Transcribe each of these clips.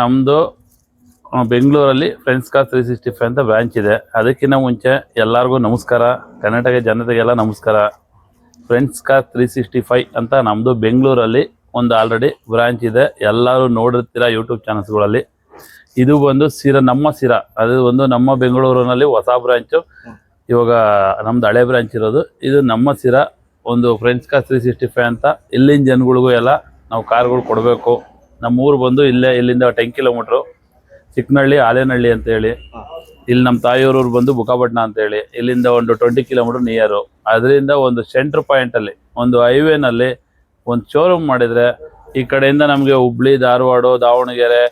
ನಮ್ಮದು ಬೆಂಗಳೂರಲ್ಲಿ Friends Car three sixty five ಅಂತ ಬ್ರ್ಯಾಂಚ್ ಇದೆ. ಅದಕ್ಕಿಂತ ಮುಂಚೆ ಎಲ್ಲರಿಗೂ ನಮಸ್ಕಾರ. ಕರ್ನಾಟಕ ಜನತೆಗೆಲ್ಲ ನಮಸ್ಕಾರ. Friends Car three sixty five ಅಂತ ನಮ್ಮದು ಬೆಂಗಳೂರಲ್ಲಿ ಒಂದು ಆಲ್ರೆಡಿ ಬ್ರ್ಯಾಂಚ್ ಇದೆ. ಎಲ್ಲರೂ ನೋಡಿರ್ತೀರ ಯೂಟ್ಯೂಬ್ ಚಾನಲ್ಸ್ಗಳಲ್ಲಿ ಇದು ಬಂದು ಸಿರ, ನಮ್ಮ ಸಿರಾ. ಅದು ಒಂದು ನಮ್ಮ ಬೆಂಗಳೂರಿನಲ್ಲಿ ಹೊಸ ಬ್ರ್ಯಾಂಚು ಇವಾಗ ನಮ್ದು ಹಳೆ ಬ್ರ್ಯಾಂಚ್ ಇರೋದು. ಇದು ನಮ್ಮ ಸಿರಾ. ಒಂದು Friends Car three sixty five ಅಂತ ಇಲ್ಲಿನ ಜನಗಳಿಗೂ ಎಲ್ಲ ನಾವು ಕಾರ್ಗಳು ಕೊಡಬೇಕು. ನಮ್ಮ ಊರು ಬಂದು ಇಲ್ಲೇ ಇಲ್ಲಿಂದ ಟೆನ್ ಕಿಲೋಮೀಟ್ರು ಚಿಕ್ಕನಹಳ್ಳಿ ಆಲೇನಹಳ್ಳಿ ಅಂತ ಹೇಳಿ. ಇಲ್ಲಿ ನಮ್ಮ ತಾಯಿಯವ್ರವ್ರು ಬಂದು ಬುಕ್ಕಾಪಟ್ನ ಅಂತ ಹೇಳಿ. ಇಲ್ಲಿಂದ ಒಂದು ಟ್ವೆಂಟಿ ಕಿಲೋಮೀಟರ್ ನಿಯರು ಅದರಿಂದ ಒಂದು ಸೆಂಟ್ರ್ ಪಾಯಿಂಟಲ್ಲಿ ಒಂದು ಹೈವೇನಲ್ಲಿ ಒಂದು ಶೋರೂಮ್ ಮಾಡಿದರೆ ಈ ಕಡೆಯಿಂದ ನಮಗೆ ಹುಬ್ಳಿ ಧಾರವಾಡ ದಾವಣಗೆರೆ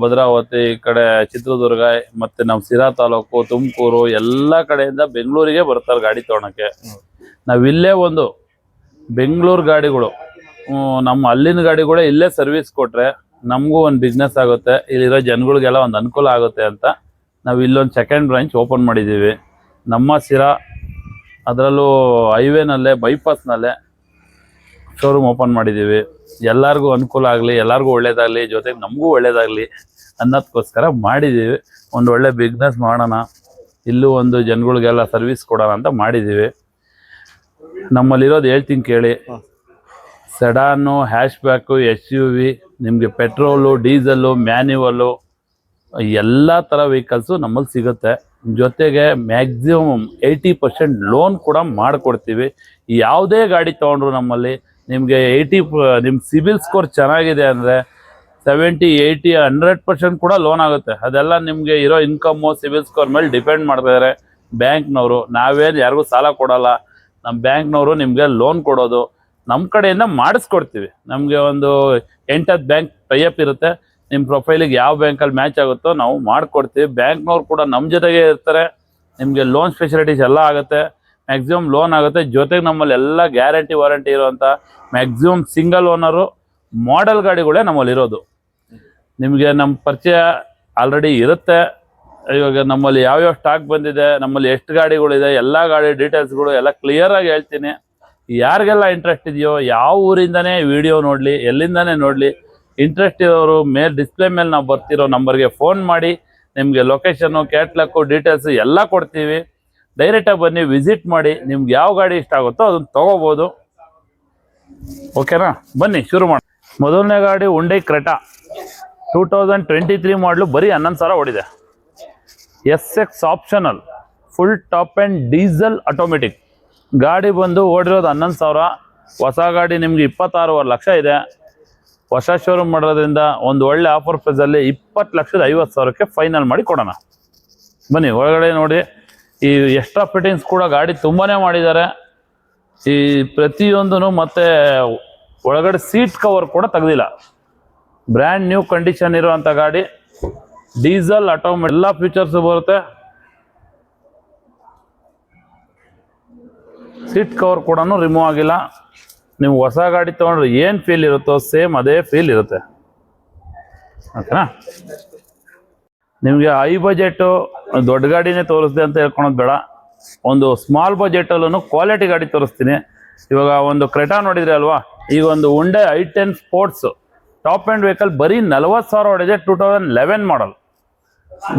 ಭದ್ರಾವತಿ ಈ ಕಡೆ ಚಿತ್ರದುರ್ಗ ಮತ್ತೆ ನಮ್ಮ ಸಿರಾ ತಾಲೂಕು ತುಮಕೂರು ಎಲ್ಲ ಕಡೆಯಿಂದ ಬೆಂಗಳೂರಿಗೆ ಬರ್ತಾರೆ ಗಾಡಿ ತೊಗೊಳಕ್ಕೆ ನಾವಿಲ್ಲೇ ಒಂದು ಬೆಂಗಳೂರು ಗಾಡಿಗಳು. ನಮ್ಮ ಅಲ್ಲಿನ ಗಾಡಿಗಳೇ ಇಲ್ಲೇ ಸರ್ವಿಸ್ ಕೊಟ್ರೆ ನಮಗೂ ಒಂದು ಬಿಸ್ನೆಸ್ ಆಗುತ್ತೆ. ಇಲ್ಲಿರೋ ಜನಗಳಿಗೆಲ್ಲ ಒಂದು ಅನುಕೂಲ ಆಗುತ್ತೆ ಅಂತ ನಾವು ಇಲ್ಲೊಂದು ಸೆಕೆಂಡ್ ಬ್ರಾಂಚ್ ಓಪನ್ ಮಾಡಿದ್ದೀವಿ ನಮ್ಮ ಸಿರಾ ಅದರಲ್ಲೂ ಹೈವೇನಲ್ಲೇ ಬೈಪಾಸ್ನಲ್ಲೇ ಶೋರೂಮ್ ಓಪನ್ ಮಾಡಿದ್ದೀವಿ ಎಲ್ಲರಿಗೂ ಅನುಕೂಲ ಆಗಲಿ, ಎಲ್ಲರಿಗೂ ಒಳ್ಳೇದಾಗಲಿ, ಜೊತೆಗೆ ನಮಗೂ ಒಳ್ಳೇದಾಗಲಿ ಅನ್ನೋದಕ್ಕೋಸ್ಕರ ಮಾಡಿದ್ದೀವಿ ಒಂದು ಒಳ್ಳೆ ಬಿಸ್ನೆಸ್ ಮಾಡೋಣ, ಇಲ್ಲೂ ಒಂದು ಜನಗಳಿಗೆಲ್ಲ ಸರ್ವಿಸ್ ಕೊಡೋಣ ಅಂತ ಮಾಡಿದ್ದೀವಿ ನಮ್ಮಲ್ಲಿರೋದು ಹೇಳ್ತೀನಿ ಕೇಳಿ. Sedan hatchback S U V ನಿಮಗೆ ಪೆಟ್ರೋಲು ಡೀಸೆಲ್ಲು ಮ್ಯಾನ್ಯುವಲ್ಲು ಎಲ್ಲ ಥರ ವೆಹಿಕಲ್ಸು ನಮ್ಮಲ್ಲಿ ಸಿಗುತ್ತೆ. ಜೊತೆಗೆ ಮ್ಯಾಕ್ಸಿಮಮ್ ಏಯ್ಟಿ ಪರ್ಸೆಂಟ್ ಲೋನ್ ಕೂಡ ಮಾಡಿಕೊಡ್ತೀವಿ. ಯಾವುದೇ ಗಾಡಿ ತೊಗೊಂಡ್ರು ನಮ್ಮಲ್ಲಿ ನಿಮಗೆ ಏಯ್ಟಿ ನಿಮ್ಮ ಸಿಬಿಲ್ ಸ್ಕೋರ್ ಚೆನ್ನಾಗಿದೆ ಅಂದರೆ ಸೆವೆಂಟಿ ಏಯ್ಟಿ ಹಂಡ್ರೆಡ್ ಪರ್ಸೆಂಟ್ ಕೂಡ ಲೋನ್ ಆಗುತ್ತೆ. ಅದೆಲ್ಲ ನಿಮಗೆ ಇರೋ ಇನ್ಕಮ್ಮು ಸಿಬಿಲ್ ಸ್ಕೋರ್ ಮೇಲೆ ಡಿಪೆಂಡ್ ಮಾಡ್ತಿದ್ದಾರೆ ಬ್ಯಾಂಕ್ನವರು, ನಾವೇನು ಯಾರಿಗೂ ಸಾಲ ಕೊಡಲ್ಲ. ನಮ್ಮ ಬ್ಯಾಂಕ್ನವರು ನಿಮಗೆ ಲೋನ್ ಕೊಡೋದು. ನಮ್ಮ ಕಡೆಯಿಂದ ಮಾಡಿಸ್ಕೊಡ್ತೀವಿ. ನಮಗೆ ಒಂದು ಎಂಟತ್ತು ಬ್ಯಾಂಕ್ ಟೈಅಪ್ ಇರುತ್ತೆ. ನಿಮ್ಮ ಪ್ರೊಫೈಲಿಗೆ ಯಾವ ಬ್ಯಾಂಕಲ್ಲಿ ಮ್ಯಾಚ್ ಆಗುತ್ತೋ ನಾವು ಮಾಡಿಕೊಡ್ತೀವಿ. ಬ್ಯಾಂಕ್ನವ್ರು ಕೂಡ ನಮ್ಮ ಜೊತೆಗೆ ಇರ್ತಾರೆ. ನಿಮಗೆ ಲೋನ್ ಫೆಸಿಲಿಟೀಸ್ ಎಲ್ಲ ಆಗುತ್ತೆ. ಮ್ಯಾಕ್ಸಿಮಮ್ ಲೋನ್ ಆಗುತ್ತೆ. ಜೊತೆಗೆ ನಮ್ಮಲ್ಲಿ ಎಲ್ಲ ಗ್ಯಾರಂಟಿ ವಾರಂಟಿ ಇರುವಂಥ ಮ್ಯಾಕ್ಸಿಮಮ್ ಸಿಂಗಲ್ ಓನರು ಮಾಡೆಲ್ ಗಾಡಿಗಳೇ ನಮ್ಮಲ್ಲಿ ಇರೋದು. ನಿಮಗೆ ನಮ್ಮ ಪರಿಚಯ ಆಲ್ರೆಡಿ ಇರುತ್ತೆ. ಇವಾಗ ನಮ್ಮಲ್ಲಿ ಯಾವ್ಯಾವ ಸ್ಟಾಕ್ ಬಂದಿದೆ, ನಮ್ಮಲ್ಲಿ ಎಷ್ಟು ಗಾಡಿಗಳಿದೆ, ಎಲ್ಲ ಗಾಡಿ ಡೀಟೇಲ್ಸ್ಗಳು ಎಲ್ಲ ಕ್ಲಿಯರಾಗಿ ಹೇಳ್ತೀನಿ. ಯಾರಿಗೆಲ್ಲ ಇಂಟ್ರೆಸ್ಟ್ ಇದೆಯೋ ಯಾವ ಊರಿಂದನೇ ವಿಡಿಯೋ ನೋಡಲಿ, ಎಲ್ಲಿಂದನೇ ನೋಡಲಿ ಇಂಟ್ರೆಸ್ಟ್ ಇರೋರು ಮೇಲ್ ಡಿಸ್ಪ್ಲೇ ಮೇಲೆ ನಾವು ಬರ್ತಿರೋ ನಂಬರ್ಗೆ ಫೋನ್ ಮಾಡಿ, ನಿಮಗೆ ಲೊಕೇಶನ್ನು ಕ್ಯಾಟ್ಲಕ್ಕು ಡೀಟೇಲ್ಸ್ ಎಲ್ಲ ಕೊಡ್ತೀವಿ. ಡೈರೆಕ್ಟಾಗಿ ಬನ್ನಿ ವಿಸಿಟ್ ಮಾಡಿ, ನಿಮ್ಗೆ ಯಾವ ಗಾಡಿ ಇಷ್ಟ ಆಗುತ್ತೋ ಅದನ್ನು ತೊಗೋಬೋದು. ಓಕೆನಾ ಬನ್ನಿ, ಶುರು ಮಾಡಿ ಮೊದಲನೇ ಗಾಡಿ Hyundai Creta two thousand twenty three model ಬರೀ ಹನ್ನೊಂದು ಸಾವಿರ ಓಡಿದೆ. S X optional full top end diesel automatic ಗಾಡಿ ಬಂದು ಓಡಿರೋದು ಹನ್ನೊಂದು ಸಾವಿರ. ಹೊಸ ಗಾಡಿ ನಿಮ್ಗೆ ಇಪ್ಪತ್ತಾರೂವರೆ ಲಕ್ಷ ಇದೆ. ಹೊಸ ಶೋರೂಮ್ ಮಾಡೋದ್ರಿಂದ ಒಂದು ಒಳ್ಳೆ ಆಫರ್ ಪ್ರೈಸಲ್ಲಿ ಇಪ್ಪತ್ತು ಲಕ್ಷದ ಐವತ್ತು ಸಾವಿರಕ್ಕೆ ಫೈನಲ್ ಮಾಡಿ ಕೊಡೋಣ. ಬನ್ನಿ, ಒಳಗಡೆ ನೋಡಿ. ಈ ಎಕ್ಸ್ಟ್ರಾ ಫಿಟ್ಟಿಂಗ್ಸ್ ಕೂಡ ಗಾಡಿ ತುಂಬಾ ಮಾಡಿದ್ದಾರೆ. ಈ ಪ್ರತಿಯೊಂದೂ ಮತ್ತೆ ಒಳಗಡೆ ಸೀಟ್ ಕವರ್ ಕೂಡ ತೆಗ್ದಿಲ್ಲ. ಬ್ರ್ಯಾಂಡ್ ನ್ಯೂ ಕಂಡೀಷನ್ ಇರುವಂಥ ಗಾಡಿ. ಡೀಸೆಲ್ ಆಟೋಮೆಟ್ ಎಲ್ಲ ಫೀಚರ್ಸು ಬರುತ್ತೆ. ಸೀಟ್ ಕವರ್ ಕೂಡ ರಿಮೂವ್ ಆಗಿಲ್ಲ. ನೀವು ಹೊಸ ಗಾಡಿ ತೊಗೊಂಡ್ರೆ ಏನು ಫೀಲ್ ಇರುತ್ತೋ ಸೇಮ್ ಅದೇ ಫೀಲ್ ಇರುತ್ತೆ. ಓಕೆನಾ ನಿಮಗೆ ಹೈ ಬಜೆಟ್ ದೊಡ್ಡ ಗಾಡಿನೇ ತೋರಿಸ್ದೆ ಅಂತ ಹೇಳ್ಕೊಳೋದು ಬೇಡ. ಒಂದು ಸ್ಮಾಲ್ ಬಜೆಟಲ್ಲೂ ಕ್ವಾಲಿಟಿ ಗಾಡಿ ತೋರಿಸ್ತೀನಿ. ಇವಾಗ ಒಂದು ಕ್ರೆಟಾ ನೋಡಿದ್ರೆ ಅಲ್ವಾ? ಈಗ ಒಂದು ಉಂಡೆ i ten sports top end vehicle ಬರೀ ನಲ್ವತ್ತು ಸಾವಿರ ಹೊಡಿದೆ ಟೂ ತೌಸಂಡ್ ಲೆವೆನ್ ಮಾಡಲ್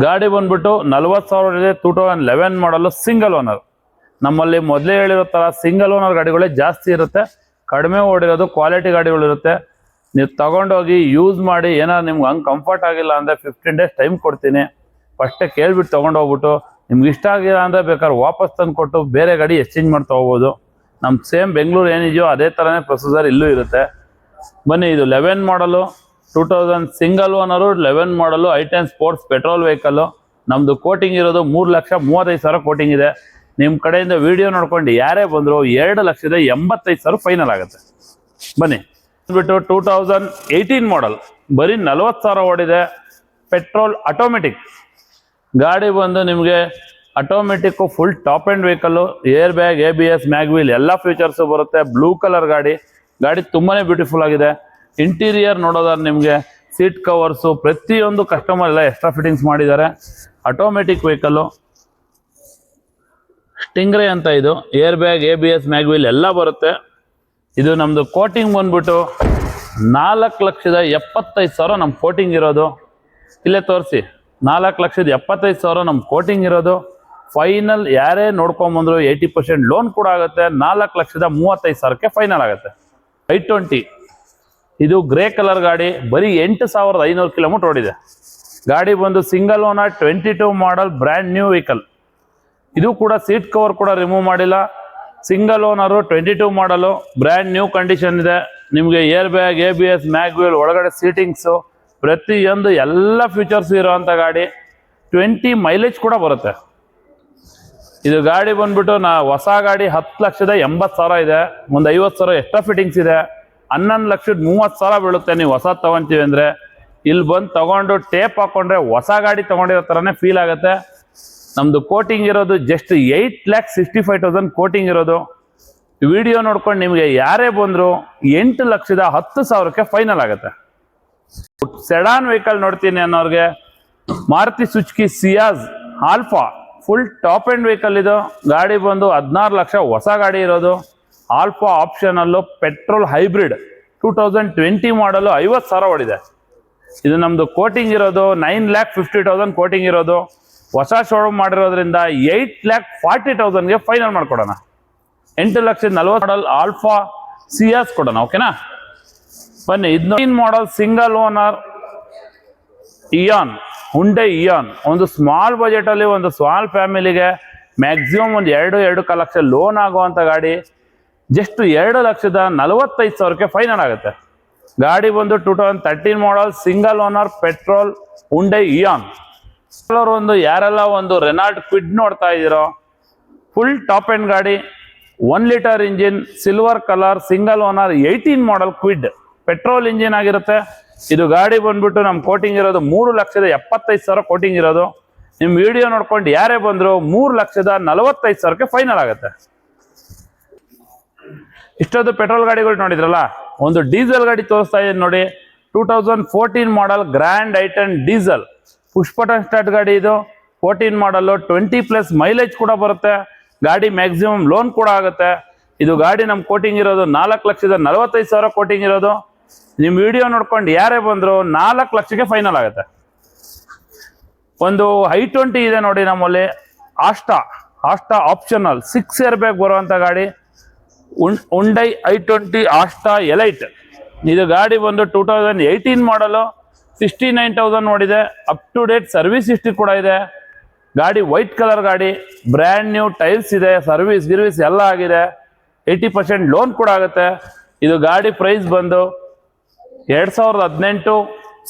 ಗಾಡಿ ಬಂದ್ಬಿಟ್ಟು ನಲ್ವತ್ತು ಸಾವಿರ ಹೊಡಿದೆ two thousand eleven model single owner ನಮ್ಮಲ್ಲಿ ಮೊದಲೇ ಹೇಳಿರೋ ಥರ ಸಿಂಗಲ್ ಓನರ್ ಗಾಡಿಗಳೇ ಜಾಸ್ತಿ ಇರುತ್ತೆ. ಕಡಿಮೆ ಓಡಿರೋದು ಕ್ವಾಲಿಟಿ ಗಾಡಿಗಳಿರುತ್ತೆ ನೀವು ತಗೊಂಡೋಗಿ ಯೂಸ್ ಮಾಡಿ ಏನಾದ್ರು ನಿಮ್ಗೆ ಹಂಗೆ ಕಂಫರ್ಟ್ ಆಗಿಲ್ಲ ಅಂದರೆ ಫಿಫ್ಟೀನ್ ಡೇಸ್ ಟೈಮ್ ಕೊಡ್ತೀನಿ. ಫಸ್ಟೇ ಕೇಳ್ಬಿಟ್ಟು ತೊಗೊಂಡೋಗ್ಬಿಟ್ಟು ನಿಮ್ಗೆ ಇಷ್ಟ ಆಗಿಲ್ಲ ಅಂದರೆ ಬೇಕಾದ್ರೆ ವಾಪಸ್ ತಂದು ಕೊಟ್ಟು ಬೇರೆ ಗಾಡಿ ಎಕ್ಸ್ಚೇಂಜ್ ಮಾಡಿ ತೊಗೋಬೋದು. ನಮ್ಮ ಸೇಮ್ ಬೆಂಗಳೂರು ಏನಿದೆಯೋ ಅದೇ ಥರನೇ ಪ್ರೊಸೆಸರ್ ಇಲ್ಲೂ ಇರುತ್ತೆ. ಬನ್ನಿ, ಇದು eleven model two thousand single owner eleven model i ten sports petrol vehicle ನಮ್ಮದು ಕೋಟಿಂಗ್ ಇರೋದು ಮೂರು ಲಕ್ಷ ಮೂವತ್ತೈದು ಸಾವಿರ ಕೋಟಿಂಗ್ ಇದೆ. ನಿಮ್ಮ ಕಡೆಯಿಂದ ವಿಡಿಯೋ ನೋಡ್ಕೊಂಡು ಯಾರೇ ಬಂದರೂ ಎರಡು ಲಕ್ಷದ ಎಂಬತ್ತೈದು ಸಾವಿರ ಫೈನಲ್ ಆಗುತ್ತೆ. ಬನ್ನಿ. ಬಿಟ್ಟು ಟೂ ತೌಸಂಡ್ ಏಯ್ಟೀನ್ ಮಾಡಲ್ ಬರೀ ನಲ್ವತ್ತು ಸಾವಿರ ಓಡಿದೆ. ಪೆಟ್ರೋಲ್ ಆಟೋಮೆಟಿಕ್ ಗಾಡಿ ಬಂದು ನಿಮಗೆ automatic full top end vehicle air bag A B S mag wheel ಎಲ್ಲ ಫೀಚರ್ಸು ಬರುತ್ತೆ. ಬ್ಲೂ ಕಲರ್ ಗಾಡಿ. ಗಾಡಿ ತುಂಬಾ ಬ್ಯೂಟಿಫುಲ್ ಆಗಿದೆ. ಇಂಟೀರಿಯರ್ ನೋಡೋದಾದ್ರೆ ನಿಮಗೆ ಸೀಟ್ ಕವರ್ಸು ಪ್ರತಿಯೊಂದು ಕಸ್ಟಮರ್ ಎಲ್ಲ ಎಕ್ಸ್ಟ್ರಾ ಫಿಟ್ಟಿಂಗ್ಸ್ ಮಾಡಿದ್ದಾರೆ. ಆಟೋಮೆಟಿಕ್ ವೆಹಿಕಲ್ಲು ಸ್ಟಿಂಗ್ರೇ ಅಂತ ಇದು. Air bag A B S mag wheel ಎಲ್ಲ ಬರುತ್ತೆ. ಇದು ನಮ್ಮದು ಕೋಟಿಂಗ್ ಬಂದ್ಬಿಟ್ಟು ನಾಲ್ಕು ಲಕ್ಷದ ಎಪ್ಪತ್ತೈದು ಸಾವಿರ ನಮ್ಮ ಕೋಟಿಂಗ್ ಇರೋದು. ಇಲ್ಲೇ ತೋರಿಸಿ. ನಾಲ್ಕು ಲಕ್ಷದ ಎಪ್ಪತ್ತೈದು ಸಾವಿರ ನಮ್ಮ ಕೋಟಿಂಗ್ ಇರೋದು. ಫೈನಲ್ ಯಾರೇ ನೋಡ್ಕೊಂಬಂದ್ರು ಏಯ್ಟಿ ಪರ್ಸೆಂಟ್ ಲೋನ್ ಕೂಡ ಆಗುತ್ತೆ. ನಾಲ್ಕು ಲಕ್ಷದ ಮೂವತ್ತೈದು ಸಾವಿರಕ್ಕೆ ಫೈನಲ್ ಆಗುತ್ತೆ. I twenty. ಇದು ಗ್ರೇ ಕಲರ್ ಗಾಡಿ. ಬರೀ ಎಂಟು ಸಾವಿರದ ಐನೂರು ಕಿಲೋಮೀಟರ್ ಓಡಿದೆ. ಗಾಡಿ ಬಂದು single owner twenty two model brand new vehicle ಇದು ಕೂಡ ಸೀಟ್ ಕವರ್ ಕೂಡ ರಿಮೂವ್ ಮಾಡಿಲ್ಲ. Single owner twenty two model brand new condition ಇದೆ. ನಿಮಗೆ air bag A B S mag wheel ಒಳಗಡೆ ಸೀಟಿಂಗ್ಸು ಪ್ರತಿಯೊಂದು ಎಲ್ಲ ಫೀಚರ್ಸ್ ಇರೋವಂಥ ಗಾಡಿ. ಟ್ವೆಂಟಿ ಮೈಲೇಜ್ ಕೂಡ ಬರುತ್ತೆ. ಇದು ಗಾಡಿ ಬಂದ್ಬಿಟ್ಟು ನಾ ಹೊಸ ಗಾಡಿ ಹತ್ತು ಲಕ್ಷದ ಎಂಬತ್ತು ಸಾವಿರ ಇದೆ. ಒಂದು ಐವತ್ತು ಸಾವಿರ ಎಕ್ಸ್ಟ್ರಾ ಫಿಟ್ಟಿಂಗ್ಸ್ ಇದೆ. ಹನ್ನೊಂದು ಲಕ್ಷದ ಮೂವತ್ತು ಸಾವಿರ ಬೀಳುತ್ತೆ ನೀವು ಹೊಸ ತೊಗೊತೀವಿ ಅಂದರೆ. ಇಲ್ಲಿ ಬಂದು ತೊಗೊಂಡು ಟೇಪ್ ಹಾಕೊಂಡ್ರೆ ಹೊಸ ಗಾಡಿ ತಗೊಂಡಿರೋ ಥರನೇ ಫೀಲ್ ಆಗುತ್ತೆ. ನಮ್ದು ಕೋಟಿಂಗ್ ಇರೋದು just eight lakh sixty five thousand quoting ಇರೋದು. ವಿಡಿಯೋ ನೋಡ್ಕೊಂಡು ನಿಮಗೆ ಯಾರೇ ಬಂದ್ರು ಎಂಟು ಲಕ್ಷದ ಹತ್ತು ಸಾವಿರಕ್ಕೆ ಫೈನಲ್ ಆಗುತ್ತೆ. ಸೆಡಾನ್ ವೆಹಿಕಲ್ ನೋಡ್ತೀನಿ ಅನ್ನೋರಿಗೆ, Maruti Suzuki Ciaz Alpha full top end vehicle ಇದು. ಗಾಡಿ ಬಂದು ಹದಿನಾರು ಲಕ್ಷ ಹೊಸ ಗಾಡಿ ಇರೋದು. Alpha optional petrol hybrid two thousand twenty model ಐವತ್ತು ಸಾವಿರ ಓಡಿದೆ. ಇದು ನಮ್ಮದು ಕೋಟಿಂಗ್ ಇರೋದು nine lakh fifty thousand quoting ಇರೋದು. ಹೊಸ ಶೋರೂಮ್ ಮಾಡಿರೋದ್ರಿಂದ ಏಯ್ಟ್ ಲ್ಯಾಕ್ ಫಾರ್ಟಿ ತೌಸಂಡ್ಗೆ ಫೈನಲ್ ಮಾಡ್ಕೊಡೋಣ. ಎಂಟು ಲಕ್ಷದ ನಲ್ವತ್ತು ಮಾಡಲ್ ಆಲ್ಫಾ ಸಿಯಾಸ್ ಕೊಡೋಣ ಓಕೆನಾ ಬನ್ನಿ ಇದು model single owner Eon Hyundai Eon ಒಂದು ಸ್ಮಾಲ್ ಬಜೆಟ್ ಅಲ್ಲಿ, ಒಂದು ಸ್ಮಾಲ್ ಫ್ಯಾಮಿಲಿಗೆ ಮ್ಯಾಕ್ಸಿಮಮ್ ಒಂದು ಎರಡು ಎರಡು ಕ ಲಕ್ಷ ಲೋನ್ ಆಗುವಂಥ ಗಾಡಿ. ಜಸ್ಟ್ ಎರಡು ಲಕ್ಷದ ನಲವತ್ತೈದು ಸಾವಿರಕ್ಕೆ ಫೈನಲ್ ಆಗುತ್ತೆ. ಗಾಡಿ ಬಂದು two thousand thirteen model single owner petrol Hyundai Eon ಒಂದು, ಯಾರೆಲ್ಲ ಒಂದು ರೆನಾಲ್ಟ್ ಕ್ವಿಡ್ ನೋಡ್ತಾ ಇದ್ದೀರೋ ಫುಲ್ ಟಾಪ್ ಎಂಡ್ ಗಾಡಿ one litre engine silver colour single owner eighteen model Kwid petrol engine ಆಗಿರುತ್ತೆ. ಇದು ಗಾಡಿ ಬಂದ್ಬಿಟ್ಟು ನಮ್ಮ ಕೋಟಿಂಗ್ ಇರೋದು ಮೂರು ಲಕ್ಷದ ಎಪ್ಪತ್ತೈದು ಸಾವಿರ ಕೋಟಿಂಗ್ ಇರೋದು. ನಿಮ್ಮ ವಿಡಿಯೋ ನೋಡ್ಕೊಂಡು ಯಾರೇ ಬಂದ್ರು ಮೂರು ಲಕ್ಷದ ನಲವತ್ತೈದು ಸಾವಿರಕ್ಕೆ ಫೈನಲ್ ಆಗುತ್ತೆ. ಇಷ್ಟೊಂದು ಪೆಟ್ರೋಲ್ ಗಾಡಿಗಳು ನೋಡಿದ್ರಲ್ಲ, ಒಂದು ಡೀಸೆಲ್ ಗಾಡಿ ತೋರಿಸ್ತಾ ಇದ್ದೀನಿ ನೋಡಿ. Two thousand fourteen model Grand i ten diesel push button start ಗಾಡಿ ಇದು. ಫೋರ್ಟೀನ್ ಮಾಡಲು ಟ್ವೆಂಟಿ ಪ್ಲಸ್ ಮೈಲೇಜ್ ಕೂಡ ಬರುತ್ತೆ. ಗಾಡಿ ಮ್ಯಾಕ್ಸಿಮಮ್ ಲೋನ್ ಕೂಡ ಆಗುತ್ತೆ. ಇದು ಗಾಡಿ ನಮ್ಮ ಕೋಟಿಂಗ್ ಇರೋದು ನಾಲ್ಕು ಲಕ್ಷದ ನಲವತ್ತೈದು ಸಾವಿರ ಕೋಟಿಂಗ್ ಇರೋದು. ನಿಮ್ಮ ವಿಡಿಯೋ ನೋಡ್ಕೊಂಡು ಯಾರೇ ಬಂದ್ರು ನಾಲ್ಕು ಲಕ್ಷಕ್ಕೆ ಫೈನಲ್ ಆಗುತ್ತೆ. ಒಂದು ಐ ಟ್ವೆಂಟಿ ಇದೆ ನೋಡಿ ನಮ್ಮಲ್ಲಿ. Asta Asta optional six air bag ಬರುವಂಥ ಗಾಡಿ. Hyundai i twenty Asta Elite ಇದು ಗಾಡಿ ಬಂದು two thousand eighteen model sixty nine thousand ನೋಡಿದೆ. Up to date service history ಕೂಡ ಇದೆ. ಗಾಡಿ ವೈಟ್ ಕಲರ್ ಗಾಡಿ ಬ್ರ್ಯಾಂಡ್ ನ್ಯೂ ಟೈಲ್ಸ್ ಇದೆ ಸರ್ವಿಸ್ ಗಿರ್ವಿಸ್ ಎಲ್ಲ ಆಗಿದೆ. ಏಯ್ಟಿ ಪರ್ಸೆಂಟ್ ಲೋನ್ ಕೂಡ ಆಗುತ್ತೆ. ಇದು ಗಾಡಿ ಪ್ರೈಸ್ ಬಂದು ಎರಡು ಸಾವಿರದ ಹದಿನೆಂಟು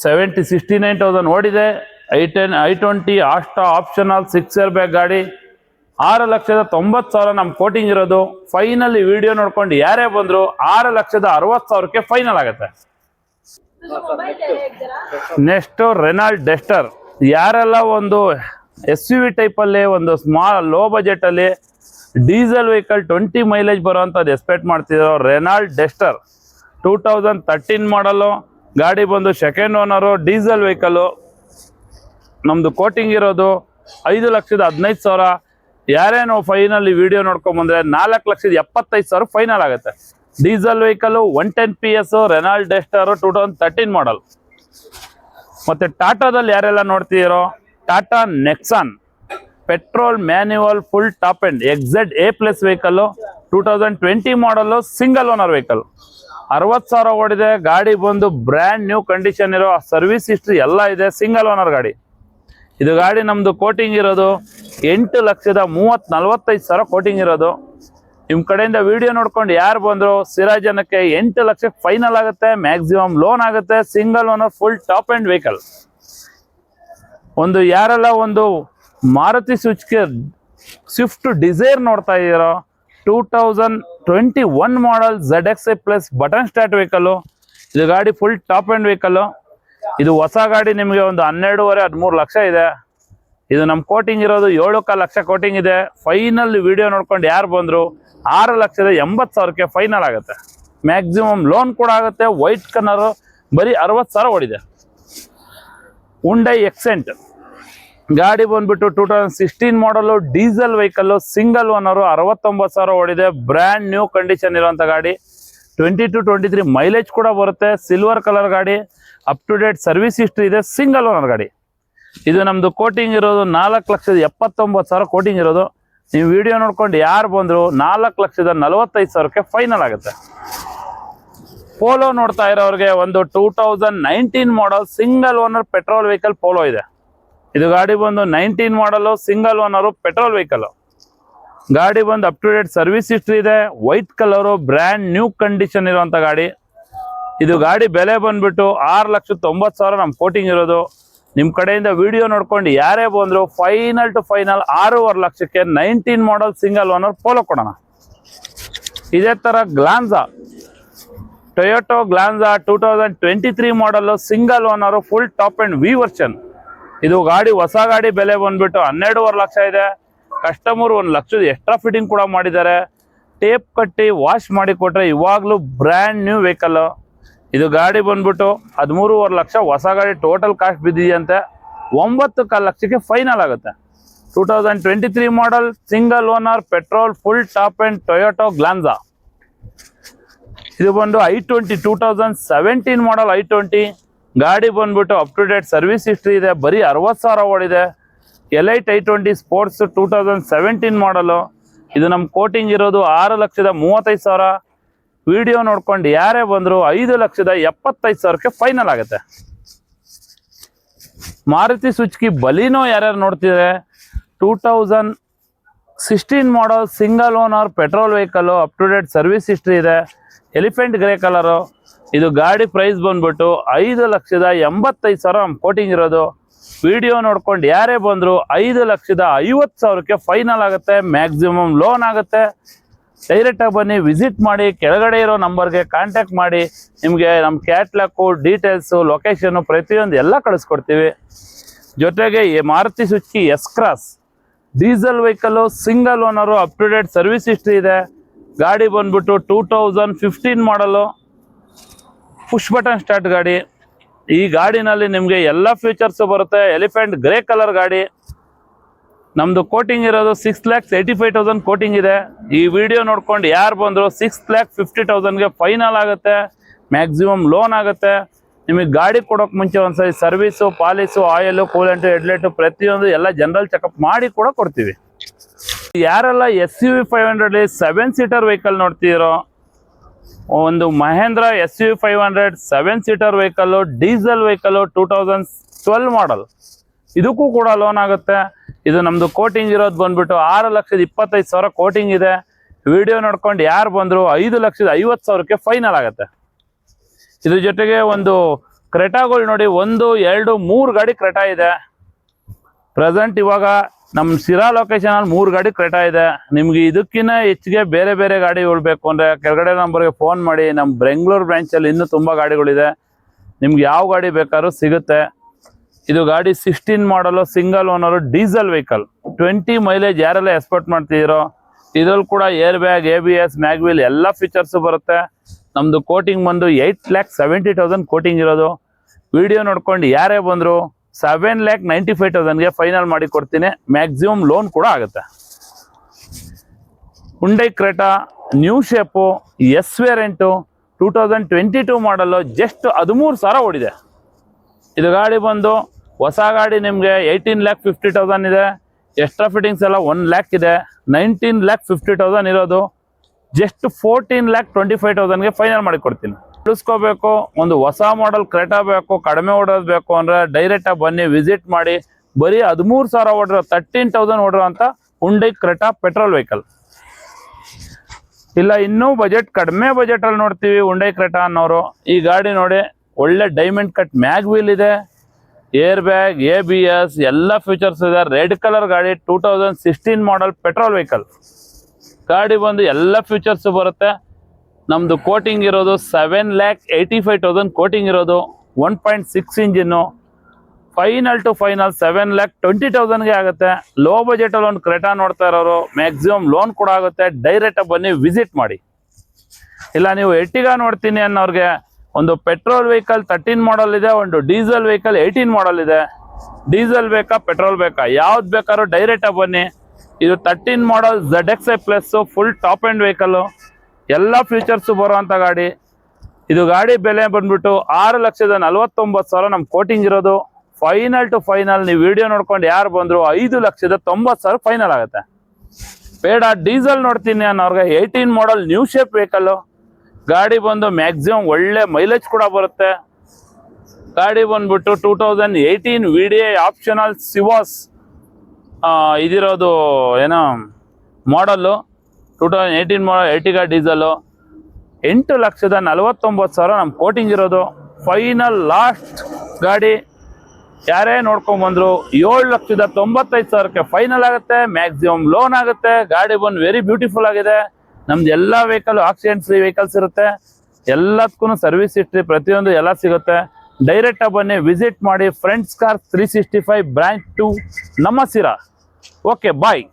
ಸೆವೆಂಟಿ ಸಿಕ್ಸ್ಟಿ ನೈನ್ ತೌಸಂಡ್ ಓಡಿದೆ. I ten, i twenty Asta optional six air bag ಗಾಡಿ. ಆರು ಲಕ್ಷದ ತೊಂಬತ್ತು ಸಾವಿರ ನಮ್ಮ ಕೋಟಿಂಗ್ ಇರೋದು. ಫೈನಲ್ ವಿಡಿಯೋ ನೋಡ್ಕೊಂಡು ಯಾರೇ ಬಂದರೂ ಆರು ಲಕ್ಷದ ಅರವತ್ತು ಸಾವಿರಕ್ಕೆ ಫೈನಲ್ ಆಗುತ್ತೆ. ನೆಕ್ಸ್ಟ್ ರೆನಾಲ್ಡ್ ಡೆಸ್ಟರ್ ಯಾರೆಲ್ಲ ಒಂದು ಎಸ್ ಯು ವಿ ಟೈಪಲ್ಲಿ ಒಂದು ಸ್ಮಾಲ್ ಲೋ ಬಜೆಟಲ್ಲಿ ಡೀಸೆಲ್ ವೆಹಿಕಲ್ ಟ್ವೆಂಟಿ ಮೈಲೇಜ್ ಬರೋವಂಥದ್ದು ಎಕ್ಸ್ಪೆಕ್ಟ್ ಮಾಡ್ತಿದ್ರು Renault Duster two thousand thirteen model ಗಾಡಿ ಬಂದು ಸೆಕೆಂಡ್ ಓನರು ಡೀಸೆಲ್ ವೆಹಿಕಲ್ಲು ನಮ್ಮದು ಕೋಟಿಂಗ್ ಇರೋದು ಐದು ಲಕ್ಷದ ಹದಿನೈದು ಸಾವಿರ. ಯಾರೇನೋ ಫೈನಲ್ ವಿಡಿಯೋ ನೋಡ್ಕೊಂಬಂದ್ರೆ ನಾಲ್ಕು ಲಕ್ಷದ ಎಪ್ಪತ್ತೈದು ಸಾವಿರ ಫೈನಲ್ ಆಗುತ್ತೆ. Diesel vehicle one ten P S, Renault Duster two thousand thirteen model ಮತ್ತೆ ಟಾಟಾದಲ್ಲಿ ಯಾರೆಲ್ಲ ನೋಡ್ತಿದ್ದೀರೋ, Tata Nexon petrol manual full top end, XZ A plus vehicle, two thousand twenty model single owner vehicle. ಅರವತ್ತು ಸಾವಿರ ಓಡಿದೆ, ಗಾಡಿ ಬಂದು brand new condition ಇರೋ service history ಎಲ್ಲ ಇದೆ, ಸಿಂಗಲ್ ಓನರ್ ಗಾಡಿ. ಇದು ಗಾಡಿ ನಮ್ಮದು ಕೋಟಿಂಗ್ ಇರೋದು ಎಂಟು ಲಕ್ಷದ ಮೂವತ್ ನಲ್ವತ್ತೈದು ಸಾವಿರ ಕೋಟಿಂಗ್ ಇರೋದು. ನಿಮ್ ಕಡೆಯಿಂದ ವಿಡಿಯೋ ನೋಡ್ಕೊಂಡು ಯಾರು ಬಂದ್ರು ಸಿರಾಜನಕ್ಕೆ ಎಂಟು ಲಕ್ಷಕ್ಕೆ ಫೈನಲ್ ಆಗುತ್ತೆ ಮ್ಯಾಕ್ಸಿಮಮ್ ಲೋನ್ ಆಗುತ್ತೆ single owner full top end vehicle ಒಂದು ಯಾರೆಲ್ಲ ಒಂದು ಮಾರುತಿ ಸುಜುಕಿ ಸ್ವಿಫ್ಟ್ ಡಿಸೈರ್ ನೋಡ್ತಾ ಇದ್ದೀರೋ two thousand twenty one model Z X I plus button start vehicle ಇದು ಗಾಡಿ ಫುಲ್ ಟಾಪ್ ಆ್ಯಂಡ್ ವೆಹಿಕಲ್ಲು ಇದು ಹೊಸ ಗಾಡಿ ನಿಮಗೆ ಒಂದು ಹನ್ನೆರಡೂವರೆ ಹದಿಮೂರು ಲಕ್ಷ ಇದೆ. ಇದು ನಮ್ಮ ಕೋಟಿಂಗ್ ಇರೋದು ಏಳು ಕಾಲು ಲಕ್ಷ ಕೋಟಿಂಗ್ ಇದೆ. ಫೈನಲ್ ವಿಡಿಯೋ ನೋಡ್ಕೊಂಡು ಯಾರು ಬಂದ್ರು? ಆರು ಲಕ್ಷದ ಎಂಬತ್ತು ಸಾವಿರಕ್ಕೆ ಫೈನಲ್ ಆಗುತ್ತೆ. ಮ್ಯಾಕ್ಸಿಮಮ್ ಲೋನ್ ಕೂಡ ಆಗುತ್ತೆ. ವೈಟ್ ಕಲರ್ ಬರೀ ಅರವತ್ತು ಸಾವಿರ ಓಡಿದೆ. ಉಂಡೈ ಎಕ್ಸೆಂಟ್ ಗಾಡಿ ಬಂದ್ಬಿಟ್ಟು two thousand sixteen model diesel vehicle single owner ಅರವತ್ತೊಂಬತ್ತು ಸಾವಿರ ಓಡಿದೆ. ಬ್ರ್ಯಾಂಡ್ ನ್ಯೂ ಕಂಡೀಷನ್ ಇರುವಂಥ ಗಾಡಿ. Twenty to twenty three mileage ಕೂಡ ಬರುತ್ತೆ. ಸಿಲ್ವರ್ ಕಲರ್ ಗಾಡಿ. Up to date service history ಇದೆ. ಸಿಂಗಲ್ ಓನರ್ ಗಾಡಿ. ಇದು ನಮ್ದು ಕೋಟಿಂಗ್ ಇರೋದು ನಾಲ್ಕು ಲಕ್ಷದ ಎಪ್ಪತ್ತೊಂಬತ್ತು ಸಾವಿರ ಕೋಟಿಂಗ್ ಇರೋದು. ನೀವು ವಿಡಿಯೋ ನೋಡ್ಕೊಂಡು ಯಾರು ಬಂದ್ರು ನಾಲ್ಕು ಲಕ್ಷದ ನಲವತ್ತೈದು ಸಾವಿರಕ್ಕೆ ಫೈನಲ್ ಆಗುತ್ತೆ. ಪೋಲೋ ನೋಡ್ತಾ ಇರೋರಿಗೆ ಒಂದು two thousand nineteen model single owner petrol vehicle Polo ಇದೆ. ಇದು ಗಾಡಿ ಬಂದು ನೈನ್ಟೀನ್ ಮಾಡಲು ಸಿಂಗಲ್ ಓನರು ಪೆಟ್ರೋಲ್ ವೆಹಿಕಲ್ ಗಾಡಿ ಬಂದು up to date service history ಇದೆ. White colour brand new condition ಇರುವಂತ ಗಾಡಿ. ಇದು ಗಾಡಿ ಬೆಲೆ ಬಂದ್ಬಿಟ್ಟು ಆರು ಲಕ್ಷದ ತೊಂಬತ್ತು ಸಾವಿರ ನಮ್ಮ ಕೋಟಿಂಗ್ ಇರೋದು. ನಿಮ್ಮ ಕಡೆಯಿಂದ ವಿಡಿಯೋ ನೋಡ್ಕೊಂಡು ಯಾರೇ ಬಂದ್ರು ಫೈನಲ್ ಟು ಫೈನಲ್ ಆರೂವರೆ ಲಕ್ಷಕ್ಕೆ nineteen model single owner Polo ಕೊಡೋಣ. ಇದೇ ತರ Glanza Toyota Glanza two thousand twenty three model single owner full top end V version ಇದು ಗಾಡಿ, ಹೊಸ ಗಾಡಿ ಬೆಲೆ ಬಂದ್ಬಿಟ್ಟು ಹನ್ನೆರಡೂವರೆ ಲಕ್ಷ ಇದೆ. ಕಸ್ಟಮರ್ ಒಂದು ಲಕ್ಷದ ಎಕ್ಸ್ಟ್ರಾ ಫಿಟ್ಟಿಂಗ್ ಕೂಡ ಮಾಡಿದ್ದಾರೆ. ಟೇಪ್ ಕಟ್ಟಿ ವಾಶ್ ಮಾಡಿ ಕೊಟ್ಟರೆ ಇವಾಗಲೂ ಬ್ರ್ಯಾಂಡ್ ನ್ಯೂ ವೆಹಿಕಲ್ ಇದು ಗಾಡಿ ಬಂದ್ಬಿಟ್ಟು ಹದಿಮೂರುವರೆ ಲಕ್ಷ ಹೊಸ ಗಾಡಿ ಟೋಟಲ್ ಕಾಸ್ಟ್ ಬಿದ್ದಿದೆಯಂತೆ. ಒಂಬತ್ತು ಕಾಲು ಲಕ್ಷಕ್ಕೆ ಫೈನಲ್ ಆಗುತ್ತೆ. Two thousand twenty three model single owner petrol full top end Toyota Glanza ಇದು ಬಂದು i twenty two thousand seventeen model i twenty ಗಾಡಿ ಬಂದ್ಬಿಟ್ಟು up to date service history ಇದೆ. ಬರೀ ಅರವತ್ತು ಸಾವಿರ ಓಡಿದೆ. Elite i twenty sports two thousand seventeen model ಇದು ನಮ್ಮ ಕೋಟಿಂಗ್ ಇರೋದು ಆರು ಲಕ್ಷದ ಮೂವತ್ತೈದು ಸಾವಿರ. ವಿಡಿಯೋ ನೋಡ್ಕೊಂಡು ಯಾರೇ ಬಂದ್ರು ಐದು ಲಕ್ಷದ ಎಪ್ಪತ್ತೈದು ಸಾವಿರಕ್ಕೆ ಫೈನಲ್ ಆಗುತ್ತೆ. ಮಾರುತಿ ಸುಜುಕಿ ಬಲಿನೋ ಯಾರ್ಯಾರು ನೋಡ್ತಿದ್ರೆ two thousand sixteen model single owner petrol vehicle up to date service history ಇದೆ. ಎಲಿಫೆಂಟ್ ಗ್ರೇ ಕಲರು ಇದು ಗಾಡಿ ಪ್ರೈಸ್ ಬಂದ್ಬಿಟ್ಟು ಐದು ಲಕ್ಷದ ಎಂಬತ್ತೈದು ಸಾವಿರ ಕೋಟಿಂಗ್ ಇರೋದು. ವಿಡಿಯೋ ನೋಡ್ಕೊಂಡು ಯಾರೇ ಬಂದ್ರು ಐದು ಲಕ್ಷದ ಐವತ್ತು ಸಾವಿರಕ್ಕೆ ಫೈನಲ್ ಆಗುತ್ತೆ. ಮ್ಯಾಕ್ಸಿಮಮ್ ಲೋನ್ ಆಗುತ್ತೆ. ಡೈರೆಕ್ಟಾಗಿ ಬನ್ನಿ, ವಿಸಿಟ್ ಮಾಡಿ, ಕೆಳಗಡೆ ಇರೋ ನಂಬರ್ಗೆ ಕಾಂಟ್ಯಾಕ್ಟ್ ಮಾಡಿ, ನಿಮಗೆ ನಮ್ಮ ಕ್ಯಾಟ್ಲಾಕು ಡೀಟೇಲ್ಸು ಲೊಕೇಶನ್ನು ಪ್ರತಿಯೊಂದು ಎಲ್ಲ ಕಳಿಸ್ಕೊಡ್ತೀವಿ. ಜೊತೆಗೆ Maruti Suzuki S cross diesel vehicle single owner up to date service ಇಷ್ಟು ಇದೆ. ಗಾಡಿ ಬಂದ್ಬಿಟ್ಟು two thousand fifteen model push button start ಗಾಡಿ. ಈ ಗಾಡಿನಲ್ಲಿ ನಿಮಗೆ ಎಲ್ಲ ಫೀಚರ್ಸ್ ಬರುತ್ತೆ. ಎಲಿಫೆಂಟ್ ಗ್ರೇ ಕಲರ್ ಗಾಡಿ. ನಮ್ದು ಕೋಟಿಂಗ್ ಇರೋದು six lakhs eighty five thousand quoting ಇದೆ. ಈ ವಿಡಿಯೋ ನೋಡ್ಕೊಂಡು ಯಾರು ಬಂದ್ರು ಸಿಕ್ಸ್ ಲ್ಯಾಕ್ ಫಿಫ್ಟಿ ತೌಸಂಡ್ಗೆ ಫೈನಲ್ ಆಗುತ್ತೆ. ಮ್ಯಾಕ್ಸಿಮಮ್ ಲೋನ್ ಆಗುತ್ತೆ. ನಿಮಗೆ ಗಾಡಿ ಕೊಡೋಕೆ ಮುಂಚೆ ಒಂದ್ಸರಿ ಸರ್ವಿಸು ಪಾಲಿಸು ಆಯಿಲು ಕೂಲೆಂಟು ಹೆಡ್ಲೈಟು ಪ್ರತಿಯೊಂದು ಎಲ್ಲ ಜನರಲ್ ಚೆಕಪ್ ಮಾಡಿ ಕೂಡ ಕೊಡ್ತೀವಿ. ಯಾರೆಲ್ಲ S U V five ಹಂಡ್ರೆಡ್ಲಿ seven seater vehicle ನೋಡ್ತೀರೋ, ಒಂದು Mahindra S U five hundred seven seater vehicle diesel vehicle two thousand twelve model ಇದಕ್ಕೂ ಕೂಡ ಲೋನ್ ಆಗುತ್ತೆ. ಇದು ನಮ್ದು ಕೋಟಿಂಗ್ ಇರೋದು ಬಂದ್ಬಿಟ್ಟು ಆರು ಲಕ್ಷದ ಇಪ್ಪತ್ತೈದು ಸಾವಿರ ಕೋಟಿಂಗ್ ಇದೆ. ವಿಡಿಯೋ ನೋಡ್ಕೊಂಡು ಯಾರು ಬಂದ್ರು ಐದು ಲಕ್ಷದ ಐವತ್ತು ಸಾವಿರಕ್ಕೆ ಫೈನಲ್ ಆಗುತ್ತೆ. ಇದ್ರ ಜೊತೆಗೆ ಒಂದು ಕ್ರೆಟಾಗಳು ನೋಡಿ, ಒಂದು, ಎರಡು, ಮೂರು ಗಾಡಿ ಕ್ರೆಟಾ ಇದೆ. ಪ್ರೆಸೆಂಟ್ ಇವಾಗ ನಮ್ಮ ಸಿರಾ ಲೊಕೇಶನ್ ಅಲ್ಲಿ ಮೂರು ಗಾಡಿ ಕ್ರೆಟಾ ಇದೆ. ನಿಮ್ಗೆ ಇದಕ್ಕಿಂತ ಹೆಚ್ಚಿಗೆ ಬೇರೆ ಬೇರೆ ಗಾಡಿ ಉಳ್ಬೇಕು ಅಂದ್ರೆ ಕೆಳಗಡೆ ನಂಬರ್ಗೆ ಫೋನ್ ಮಾಡಿ ನಮ್ಮ ಬೆಂಗಳೂರು ಬ್ರಾಂಚಲ್ಲಿ ಇನ್ನೂ ತುಂಬಾ ಗಾಡಿಗಳಿದೆ. ನಿಮ್ಗೆ ಯಾವ ಗಾಡಿ ಬೇಕಾದ್ರೂ ಸಿಗುತ್ತೆ. ಇದು ಗಾಡಿ sixteen model single owner diesel vehicle twenty mileage ಯಾರೆಲ್ಲ ಎಕ್ಸ್ಪೆಕ್ಟ್ ಮಾಡ್ತಿದ್ದೀರೋ, ಇದ್ರಲ್ಲಿ ಕೂಡ air bag A B S mag wheel ಎಲ್ಲ ಫೀಚರ್ಸ್ ಬರುತ್ತೆ. ನಮ್ದು ಕೋಟಿಂಗ್ ಬಂದು eight lakh seventy thousand quoting ಇರೋದು. ವಿಡಿಯೋ ನೋಡ್ಕೊಂಡು ಯಾರೇ ಬಂದ್ರು ಸೆವೆನ್ ಲ್ಯಾಕ್ ನೈಂಟಿ ಫೈವ್ ತೌಸಂಡ್ಗೆ ಫೈನಲ್ ಮಾಡಿ ಕೊಡ್ತೀನಿ. ಮ್ಯಾಕ್ಸಿಮಮ್ ಲೋನ್ ಕೂಡ ಆಗುತ್ತೆ. Hyundai Creta new shape S variant two thousand twenty two model just ಹದಿಮೂರು ಸಾವಿರ ಓಡಿದೆ. ಇದು ಗಾಡಿ ಬಂದು ಹೊಸ ಗಾಡಿ ನಿಮಗೆ ಏಯ್ಟೀನ್ ಲ್ಯಾಕ್ ಫಿಫ್ಟಿ ತೌಸಂಡ್ ಇದೆ. ಎಕ್ಸ್ಟ್ರಾ ಫಿಟ್ಟಿಂಗ್ಸ್ ಎಲ್ಲ ಒನ್ ಲ್ಯಾಕ್ ಇದೆ. ನೈನ್ಟೀನ್ ಲ್ಯಾಕ್ ಫಿಫ್ಟಿ ತೌಸಂಡ್ ಇರೋದು. Just fourteen lakh twenty five ತೌಸಂಡ್ಗೆ final ಮಾಡಿ ಕೊಡ್ತೀನಿ. ಉಳಿಸ್ಕೋಬೇಕು ಒಂದು ಹೊಸ ಮಾಡೆಲ್ ಕ್ರೆಟಾ ಬೇಕು, ಕಡಿಮೆ ಓಡೋದು ಬೇಕು ಅಂದರೆ ಡೈರೆಕ್ಟಾಗಿ ಬನ್ನಿ ವಿಸಿಟ್ ಮಾಡಿ. ಬರೀ ಹದಿಮೂರು ಸಾವಿರ ಓಡಿರೋ ತರ್ಟೀನ್ ತೌಸಂಡ್ ಓಡಿರೋ ಅಂತ ಹುಂಡೈ ಕ್ರೆಟಾ ಪೆಟ್ರೋಲ್ ವೆಹಿಕಲ್ ಇಲ್ಲ, ಇನ್ನೂ ಬಜೆಟ್ ಕಡಿಮೆ ಬಜೆಟಲ್ಲಿ ನೋಡ್ತೀವಿ ಉಂಡೈ ಕ್ರೆಟಾ ಅನ್ನೋರು. ಈ ಗಾಡಿ ನೋಡಿ, ಒಳ್ಳೆ ಡೈಮಂಡ್ ಕಟ್ ಮ್ಯಾಗ್ ವೀಲ್ ಇದೆ. Air bag A B S ಎಲ್ಲ ಫೀಚರ್ಸ್ ಇದೆ. ರೆಡ್ ಕಲರ್ ಗಾಡಿ two thousand sixteen model petrol vehicle ಗಾಡಿ ಬಂದು ಎಲ್ಲ ಫೀಚರ್ಸ್ ಬರುತ್ತೆ. ನಮ್ದು ಕೋಟಿಂಗ್ ಇರೋದು seven lakh eighty five thousand quoting ಇರೋದು. One point six engine. Final to final seven lakh twenty ತೌಸಂಡ್ಗೆ ಆಗುತ್ತೆ. ಲೋ ಬಜೆಟಲ್ಲಿ ಒಂದು ಕ್ರೆಟಾ ನೋಡ್ತಾ ಇರೋರು. ಮ್ಯಾಕ್ಸಿಮಮ್ ಲೋನ್ ಕೂಡ ಆಗುತ್ತೆ. ಡೈರೆಕ್ಟಾಗಿ ಬನ್ನಿ ವಿಸಿಟ್ ಮಾಡಿ. ಇಲ್ಲ, ನೀವು ಎಟ್ಟಿಗ ನೋಡ್ತೀನಿ ಅನ್ನೋರಿಗೆ ಒಂದು ಪೆಟ್ರೋಲ್ ವೆಹಿಕಲ್ ತರ್ಟೀನ್ ಮಾಡಲ್ ಇದೆ, ಒಂದು ಡೀಸೆಲ್ ವೆಹಿಕಲ್ ಏಯ್ಟೀನ್ ಮಾಡಲ್ ಇದೆ. ಡೀಸೆಲ್ ಬೇಕಾ, ಪೆಟ್ರೋಲ್ ಬೇಕಾ? ಯಾವ್ದು ಬೇಕಾದ್ರೂ ಡೈರೆಕ್ಟಾಗಿ ಬನ್ನಿ. ಇದು thirteen model Z X I plus full top end vehicle ಎಲ್ಲ ಫೀಚರ್ಸ್ ಬರುವಂತ ಗಾಡಿ. ಇದು ಗಾಡಿ ಬೆಲೆ ಬಂದ್ಬಿಟ್ಟು ಆರು ಲಕ್ಷದ ನಲವತ್ತೊಂಬತ್ತು ಸಾವಿರ ನಮ್ಮ ಕೋಟಿಂಗ್ ಇರೋದು. ಫೈನಲ್ ಟು ಫೈನಲ್ ನೀವು ವಿಡಿಯೋ ನೋಡ್ಕೊಂಡು ಯಾರು ಬಂದ್ರು ಐದು ಲಕ್ಷದ ತೊಂಬತ್ತು ಸಾವಿರ ಫೈನಲ್ ಆಗುತ್ತೆ. ಬೇಡ, ಡೀಸೆಲ್ ನೋಡ್ತೀನಿ ಅನ್ನೋರ್ಗೆ eighteen model new shape vehicle ಗಾಡಿ ಬಂದು ಮ್ಯಾಕ್ಸಿಮಮ್ ಒಳ್ಳೆ ಮೈಲೇಜ್ ಕೂಡ ಬರುತ್ತೆ. ಗಾಡಿ ಬಂದ್ಬಿಟ್ಟು two thousand eighteen V D optional ಸಿವಾಸ್ ಇದಿರೋದು ಏನೋ model two thousand eighteen model ಏಯ್ಟಿಗ diesel ಎಂಟು ಲಕ್ಷದ ನಲವತ್ತೊಂಬತ್ತು ಸಾವಿರ ನಮ್ಮ ಕೋಟಿಂಗ್ ಇರೋದು. ಫೈನಲ್ ಲಾಸ್ಟ್ ಗಾಡಿ. ಯಾರೇ ನೋಡ್ಕೊಂಬಂದ್ರು ಏಳು ಲಕ್ಷದ ತೊಂಬತ್ತೈದು ಸಾವಿರಕ್ಕೆ ಫೈನಲ್ ಆಗುತ್ತೆ ಮ್ಯಾಕ್ಸಿಮಮ್ ಲೋನ್ ಆಗುತ್ತೆ, ಗಾಡಿ ಬಂದು ವೆರಿ ಬ್ಯೂಟಿಫುಲ್ ಆಗಿದೆ. ನಮ್ದು ಎಲ್ಲ ವೆಹಿಕಲ್ ಆಕ್ಸಿಡೆಂಟ್ ಫ್ರೀ ವೆಹಿಕಲ್ಸ್ ಇರುತ್ತೆ. ಎಲ್ಲದಕ್ಕೂ ಸರ್ವಿಸ್ ಹಿಸ್ಟ್ರಿ ಪ್ರತಿಯೊಂದು ಎಲ್ಲ ಸಿಗುತ್ತೆ. ಡೈರೆಕ್ಟ್ ಬನ್ನಿ ವಿಸಿಟ್ ಮಾಡಿ friends car three sixty five branch to ನಮ್ಮ ಸಿರಾ ಓಕೆ ಬಾಯ್